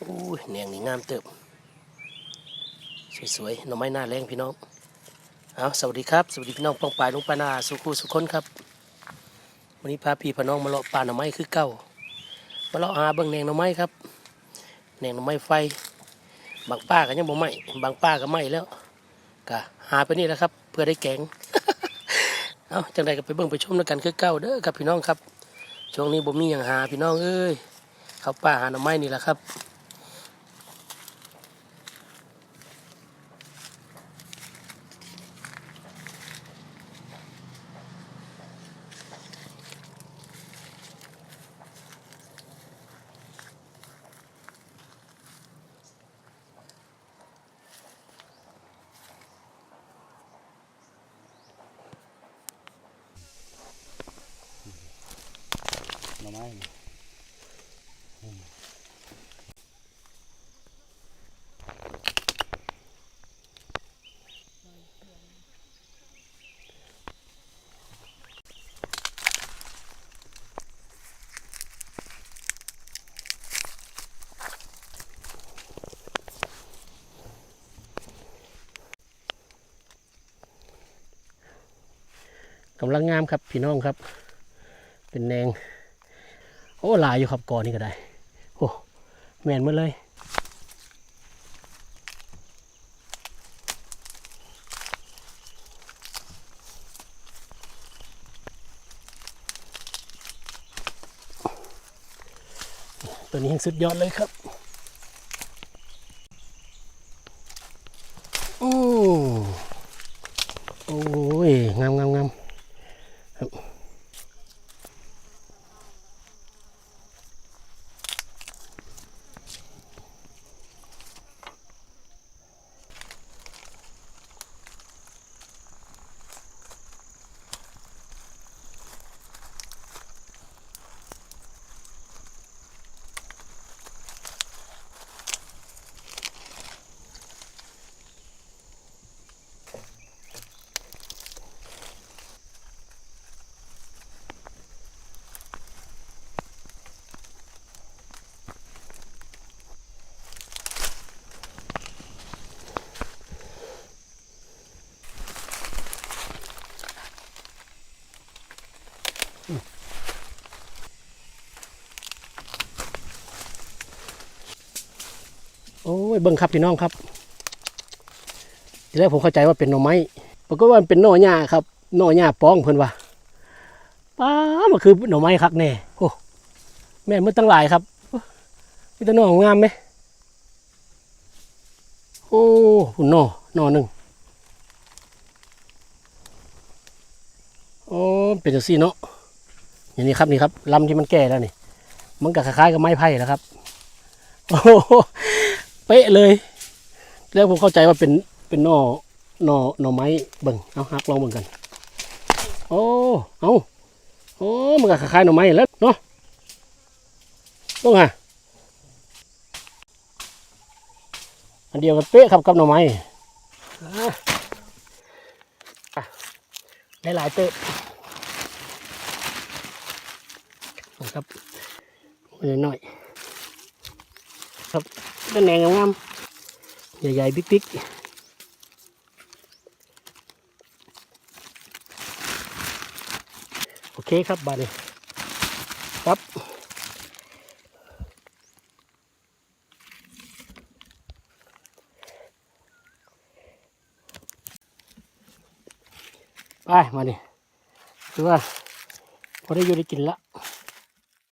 โอ้ยแหนงนี่งามเติบ สวยๆหน่อไม้หน้าแรงพี่น้องเอาสวัสดีครับ สวัสดีพี่น้องป้องปลายลุงปานาสุขุสุขคนครับ วันนี้พาพี่พาน้องมาเลาะป่าหน่อไม้คือเก่ามาเลาะหาเบิ่งแหนงหน่อไม้ครับแหนงหน่อไม้ไฟ บางป้าก็ยังบ่ไหมบางป้าก็ไหม้แล้วก็หาไปนี่แหละครับ เพื่อได้แกงเอาจังใดก็ไปเบิ่งไปชมด้วยกันคือเก่าเด้อครับพี่น้องครับ ช่วงนี้บ่มีหยังหาพี่น้องเอ้ยเขาป่าหาหน่อไม้นี่แหละครับ น่อไม้กำลังงามครับพี่น้องครับ เป็นแนง อ้ลายอยู่ครับก่อนนี่ก็ได้โอ้แมนหมาเลยตัวนี้ยังสุดยอดเลยครับ โอ้ โอ้ย งามงามงาม โอ้ยเบิ่งครับพี่น้องครับ ทีแรกผมเข้าใจว่าเป็นหน่อไม้ปรากฏว่าเป็นหน่อหญ้าครับหน่อหญ้าป้องเพิ่นว่าป้ามันคือหน่อไม้ครับแน่โอ้แม่นมันตั้งหลายครับมีแต่หน่องามไหมโอ้หุ่นหน่อหน่อหนึ่งโอ้เป็นจังซี่เนาะ อย่างนี้ครับนี่ครับลำที่มันแก่แล้วนี่ มันก็คล้ายๆกับไม้ไผ่แล้วครับ โอ้โหเป๊ะเลย แล้วผมเข้าใจว่าเป็นเป็นหน่อหน่อหน่อไม้เบิ่งเอาหักลองเบิ่งกัน โอ้เอาโอ้มันก็คล้ายๆหน่อไม้แล้วเนาะต้องฮะอันเดียวกันเป๊ะครับกับหน่อไม้หลายๆเป๊ะนะ ครับหน่อยๆครับเป็นแหนงงามใหญ่ๆบิ๊กๆโอเคครับบานี้ครับไปมานี่คือว่าพอได้อยู่ได้กินละ